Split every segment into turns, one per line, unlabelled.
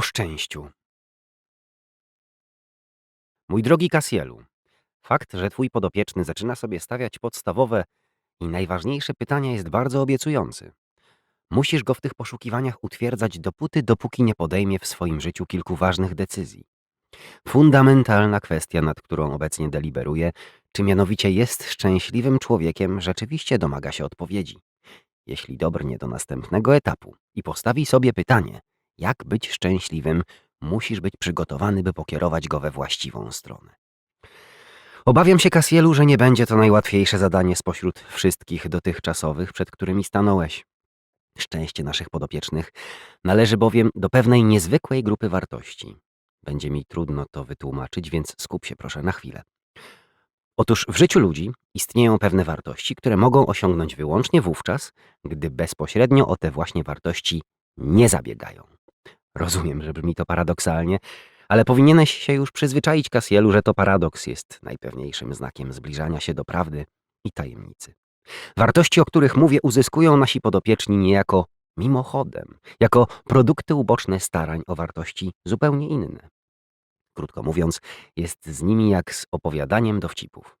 o szczęściu. Mój drogi Kasielu, fakt, że twój podopieczny zaczyna sobie stawiać podstawowe i najważniejsze pytania jest bardzo obiecujący. Musisz go w tych poszukiwaniach utwierdzać dopóty, dopóki nie podejmie w swoim życiu kilku ważnych decyzji. Fundamentalna kwestia, nad którą obecnie deliberuje, czy mianowicie jest szczęśliwym człowiekiem, rzeczywiście domaga się odpowiedzi. Jeśli dobrnie do następnego etapu i postawi sobie pytanie, jak być szczęśliwym, musisz być przygotowany, by pokierować go we właściwą stronę. Obawiam się, Kasielu, że nie będzie to najłatwiejsze zadanie spośród wszystkich dotychczasowych, przed którymi stanąłeś. Szczęście naszych podopiecznych należy bowiem do pewnej niezwykłej grupy wartości. Będzie mi trudno to wytłumaczyć, więc skup się proszę na chwilę. Otóż w życiu ludzi istnieją pewne wartości, które mogą osiągnąć wyłącznie wówczas, gdy bezpośrednio o te właśnie wartości nie zabiegają. Rozumiem, że brzmi to paradoksalnie, ale powinieneś się już przyzwyczaić, Kasielu, że to paradoks jest najpewniejszym znakiem zbliżania się do prawdy i tajemnicy. Wartości, o których mówię, uzyskują nasi podopieczni niejako mimochodem, jako produkty uboczne starań o wartości zupełnie inne. Krótko mówiąc, jest z nimi jak z opowiadaniem dowcipów.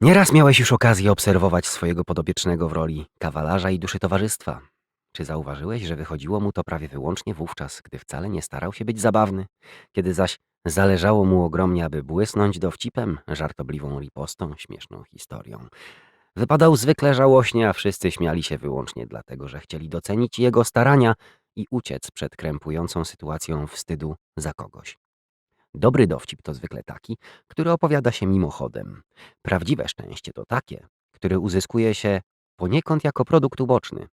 Nieraz miałeś już okazję obserwować swojego podobiecznego w roli kawalarza i duszy towarzystwa. Czy zauważyłeś, że wychodziło mu to prawie wyłącznie wówczas, gdy wcale nie starał się być zabawny, kiedy zaś zależało mu ogromnie, aby błysnąć dowcipem, żartobliwą ripostą, śmieszną historią. Wypadał zwykle żałośnie, a wszyscy śmiali się wyłącznie dlatego, że chcieli docenić jego starania i uciec przed krępującą sytuacją wstydu za kogoś. Dobry dowcip to zwykle taki, który opowiada się mimochodem. Prawdziwe szczęście to takie, które uzyskuje się poniekąd jako produkt uboczny.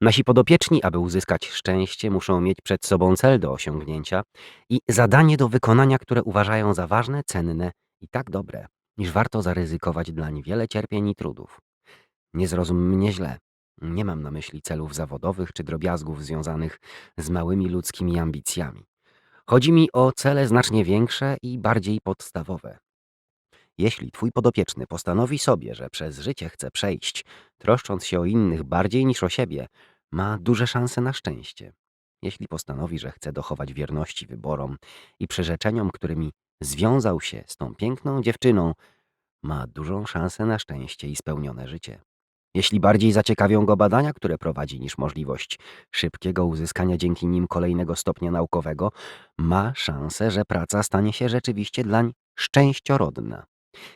Nasi podopieczni, aby uzyskać szczęście, muszą mieć przed sobą cel do osiągnięcia i zadanie do wykonania, które uważają za ważne, cenne i tak dobre, iż warto zaryzykować dlań wiele cierpień i trudów. Nie zrozum mnie źle. Nie mam na myśli celów zawodowych czy drobiazgów związanych z małymi ludzkimi ambicjami. Chodzi mi o cele znacznie większe i bardziej podstawowe. Jeśli twój podopieczny postanowi sobie, że przez życie chce przejść, troszcząc się o innych bardziej niż o siebie, ma duże szanse na szczęście. Jeśli postanowi, że chce dochować wierności wyborom i przyrzeczeniom, którymi związał się z tą piękną dziewczyną, ma dużą szansę na szczęście i spełnione życie. Jeśli bardziej zaciekawią go badania, które prowadzi, niż możliwość szybkiego uzyskania dzięki nim kolejnego stopnia naukowego, ma szansę, że praca stanie się rzeczywiście dlań szczęściorodna.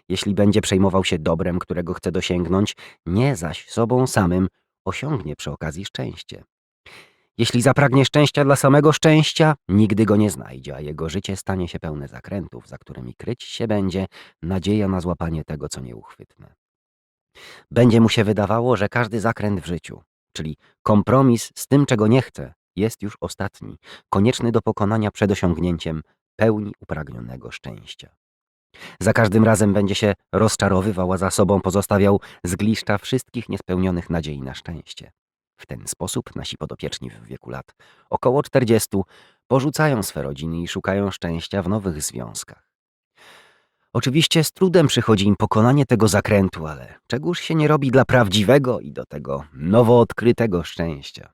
Jeśli będzie przejmował się dobrem, którego chce dosięgnąć, nie zaś sobą samym, osiągnie przy okazji szczęście. Jeśli zapragnie szczęścia dla samego szczęścia, nigdy go nie znajdzie, a jego życie stanie się pełne zakrętów, za którymi kryć się będzie nadzieja na złapanie tego, co nieuchwytne. Będzie mu się wydawało, że każdy zakręt w życiu, czyli kompromis z tym, czego nie chce, jest już ostatni, konieczny do pokonania przed osiągnięciem pełni upragnionego szczęścia. Za każdym razem będzie się rozczarowywał, a za sobą pozostawiał zgliszcza wszystkich niespełnionych nadziei na szczęście. W ten sposób nasi podopieczni w wieku lat około 40 porzucają swe rodziny i szukają szczęścia w nowych związkach. Oczywiście z trudem przychodzi im pokonanie tego zakrętu, ale czegoż się nie robi dla prawdziwego i do tego nowo odkrytego szczęścia.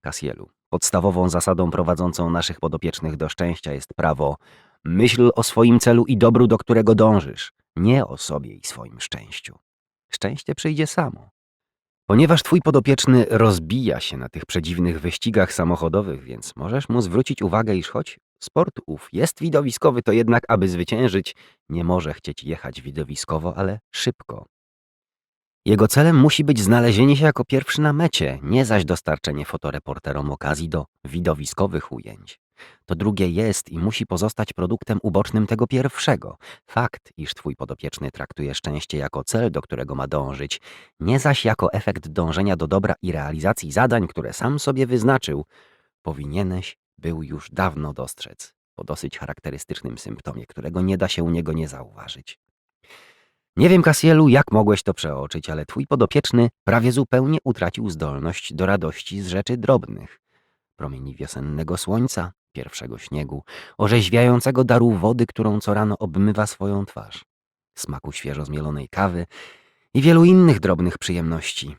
Kasielu, podstawową zasadą prowadzącą naszych podopiecznych do szczęścia jest prawo myśl o swoim celu i dobru, do którego dążysz, nie o sobie i swoim szczęściu. Szczęście przyjdzie samo. Ponieważ twój podopieczny rozbija się na tych przedziwnych wyścigach samochodowych, więc możesz mu zwrócić uwagę, iż choć sport ów jest widowiskowy, to jednak, aby zwyciężyć, nie może chcieć jechać widowiskowo, ale szybko. Jego celem musi być znalezienie się jako pierwszy na mecie, nie zaś dostarczenie fotoreporterom okazji do widowiskowych ujęć. To drugie jest i musi pozostać produktem ubocznym tego pierwszego. Fakt, iż twój podopieczny traktuje szczęście jako cel, do którego ma dążyć, nie zaś jako efekt dążenia do dobra i realizacji zadań, które sam sobie wyznaczył, powinieneś był już dawno dostrzec, po dosyć charakterystycznym symptomie, którego nie da się u niego nie zauważyć. Nie wiem, Kasielu, jak mogłeś to przeoczyć, ale twój podopieczny prawie zupełnie utracił zdolność do radości z rzeczy drobnych. Promieni wiosennego słońca, pierwszego śniegu, orzeźwiającego daru wody, którą co rano obmywa swoją twarz, smaku świeżo zmielonej kawy i wielu innych drobnych przyjemności.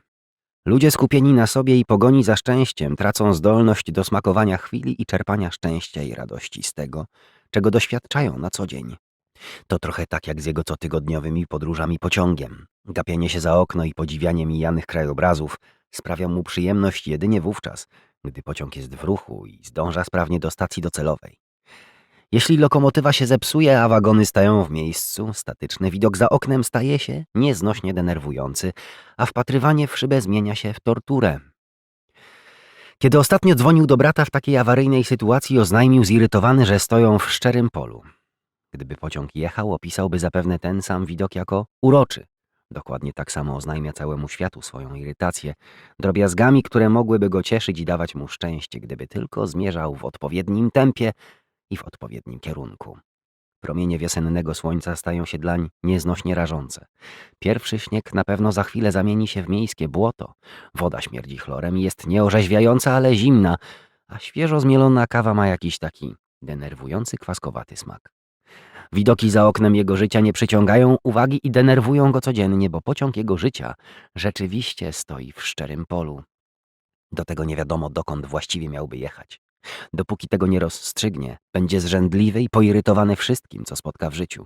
Ludzie skupieni na sobie i pogoni za szczęściem tracą zdolność do smakowania chwili i czerpania szczęścia i radości z tego, czego doświadczają na co dzień. To trochę tak jak z jego cotygodniowymi podróżami pociągiem. Gapienie się za okno i podziwianie mijanych krajobrazów sprawia mu przyjemność jedynie wówczas, gdy pociąg jest w ruchu i zdąża sprawnie do stacji docelowej. Jeśli lokomotywa się zepsuje, a wagony stają w miejscu, statyczny widok za oknem staje się nieznośnie denerwujący, a wpatrywanie w szybę zmienia się w torturę. Kiedy ostatnio dzwonił do brata w takiej awaryjnej sytuacji, oznajmił zirytowany, że stoją w szczerym polu. Gdyby pociąg jechał, opisałby zapewne ten sam widok jako uroczy. Dokładnie tak samo oznajmia całemu światu swoją irytację, drobiazgami, które mogłyby go cieszyć i dawać mu szczęście, gdyby tylko zmierzał w odpowiednim tempie i w odpowiednim kierunku. Promienie wiosennego słońca stają się dlań nieznośnie rażące. Pierwszy śnieg na pewno za chwilę zamieni się w miejskie błoto. Woda śmierdzi chlorem i jest nieorzeźwiająca, ale zimna, a świeżo zmielona kawa ma jakiś taki denerwujący kwaskowaty smak. Widoki za oknem jego życia nie przyciągają uwagi i denerwują go codziennie, bo pociąg jego życia rzeczywiście stoi w szczerym polu. Do tego nie wiadomo, dokąd właściwie miałby jechać. Dopóki tego nie rozstrzygnie, będzie zrzędliwy i poirytowany wszystkim, co spotka w życiu.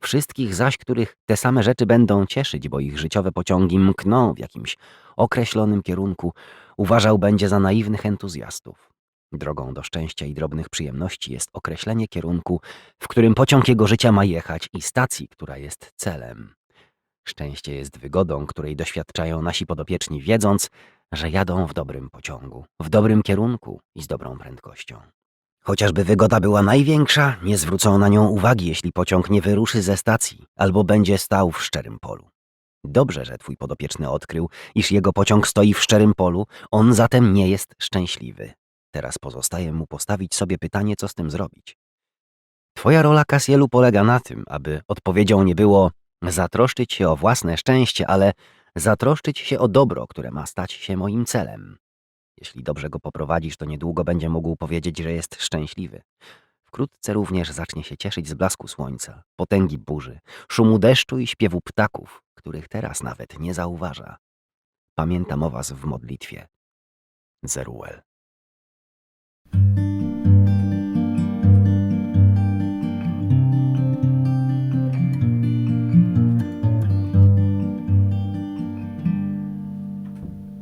Wszystkich zaś, których te same rzeczy będą cieszyć, bo ich życiowe pociągi mkną w jakimś określonym kierunku, uważał będzie za naiwnych entuzjastów. Drogą do szczęścia i drobnych przyjemności jest określenie kierunku, w którym pociąg jego życia ma jechać i stacji, która jest celem. Szczęście jest wygodą, której doświadczają nasi podopieczni, wiedząc, że jadą w dobrym pociągu, w dobrym kierunku i z dobrą prędkością. Chociażby wygoda była największa, nie zwrócą na nią uwagi, jeśli pociąg nie wyruszy ze stacji albo będzie stał w szczerym polu. Dobrze, że twój podopieczny odkrył, iż jego pociąg stoi w szczerym polu, on zatem nie jest szczęśliwy. Teraz pozostaje mu postawić sobie pytanie, co z tym zrobić. Twoja rola Kasielu polega na tym, aby odpowiedzią nie było zatroszczyć się o własne szczęście, ale zatroszczyć się o dobro, które ma stać się moim celem. Jeśli dobrze go poprowadzisz, to niedługo będzie mógł powiedzieć, że jest szczęśliwy. Wkrótce również zacznie się cieszyć z blasku słońca, potęgi burzy, szumu deszczu i śpiewu ptaków, których teraz nawet nie zauważa. Pamiętam o was w modlitwie. Zeruel.